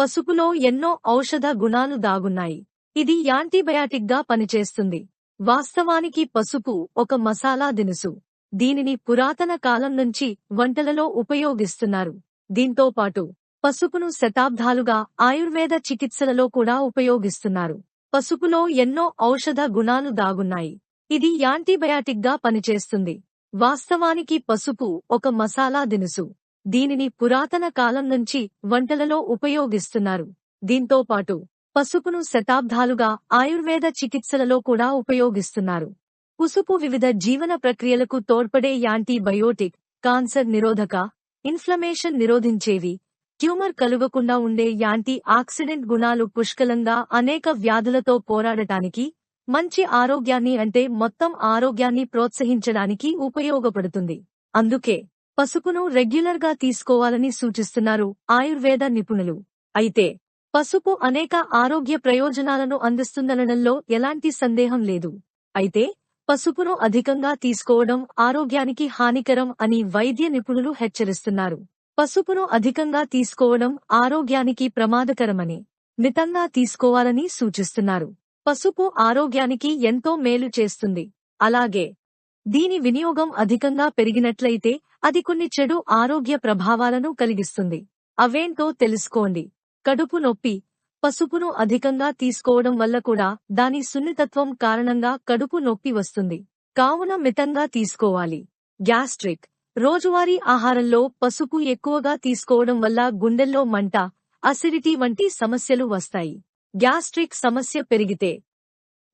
పసుపులో ఎన్నో ఔషధ గుణాలు దాగున్నాయి. ఇది యాంటీబయాటిక్గా పనిచేస్తుంది. వాస్తవానికి పసుపు ఒక మసాలా దినుసు. దీనిని పురాతన కాలం నుంచి వంటలలో ఉపయోగిస్తున్నారు. దీంతో పాటు పసుపును శతాబ్దాలుగా ఆయుర్వేద చికిత్సలలో కూడా ఉపయోగిస్తున్నారు. పసుపులో ఎన్నో ఔషధ గుణాలు దాగున్నాయి. ఇది యాంటీబయాటిక్గా పనిచేస్తుంది. వాస్తవానికి పసుపు ఒక మసాలా దినుసు. దీనిని పురాతన కాలం నుంచి వంటలలో ఉపయోగిస్తున్నారు. దీంతో పాటు పసుపును శతాబ్దాలుగా ఆయుర్వేద చికిత్సలలో కూడా ఉపయోగిస్తున్నారు. పసుపు వివిధ జీవన ప్రక్రియలకు తోడ్పడే యాంటీబయోటిక్ కాన్సర్ నిరోధక ఇన్ఫ్లమేషన్ నిరోధించేవి ట్యూమర్ కలుగకుండా ఉండే యాంటీ ఆక్సిడెంట్ గుణాలు పుష్కలంగా అనేక వ్యాధులతో పోరాడటానికి మంచి ఆరోగ్యాన్ని అంటే మొత్తం ఆరోగ్యాన్ని ప్రోత్సహించడానికి ఉపయోగపడుతుంది. అందుకే పసుపును రెగ్యులర్గా తీసుకోవాలని సూచిస్తున్నారు ఆయుర్వేద నిపుణులు. అయితే పసుపు అనేక ఆరోగ్య ప్రయోజనాలను అందిస్తుందనడంలో ఎలాంటి సందేహం లేదు. అయితే పసుపును అధికంగా తీసుకోవడం ఆరోగ్యానికి హానికరం అని వైద్య నిపుణులు హెచ్చరిస్తున్నారు. పసుపును అధికంగా తీసుకోవడం ఆరోగ్యానికి ప్రమాదకరమని మితంగా తీసుకోవాలని సూచిస్తున్నారు. పసుపు ఆరోగ్యానికి ఎంతో మేలు చేస్తుంది. అలాగే దీని వినియోగం అధికంగా పెరిగినట్లయితే అది కొన్ని చెడు ఆరోగ్య ప్రభావాలను కలిగిస్తుంది. అవేంటో తెలుసుకోండి. కడుపు నొప్పి. పసుపును అధికంగా తీసుకోవడం వల్ల కూడా దాని సున్నితత్వం కారణంగా కడుపు నొప్పి వస్తుంది. కావున మితంగా తీసుకోవాలి. గ్యాస్ట్రిక్. రోజువారీ ఆహారంలో పసుపు ఎక్కువగా తీసుకోవడం వల్ల గుండెల్లో మంట అసిడిటీ వంటి సమస్యలు వస్తాయి. గ్యాస్ట్రిక్ సమస్య పెరిగితే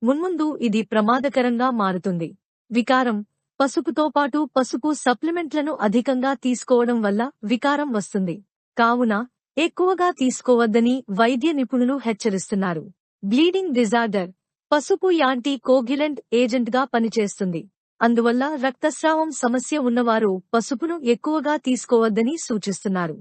మున్ముందు ఇది ప్రమాదకరంగా మారుతుంది. వికారం. పసుపుతో పాటు పసుపు సప్లిమెంట్లను అధికంగా తీసుకోవడం వల్ల వికారం వస్తుంది. కావున ఎక్కువగా తీసుకోవద్దని వైద్య నిపుణులు హెచ్చరిస్తున్నారు. Bleeding disorder. పసుపు యాంటీ కోగిలెంట్ ఏజెంట్గా పనిచేస్తుంది. అందువల్ల రక్తస్రావం సమస్య ఉన్నవారు పసుపును ఎక్కువగా తీసుకోవద్దని సూచిస్తున్నారు.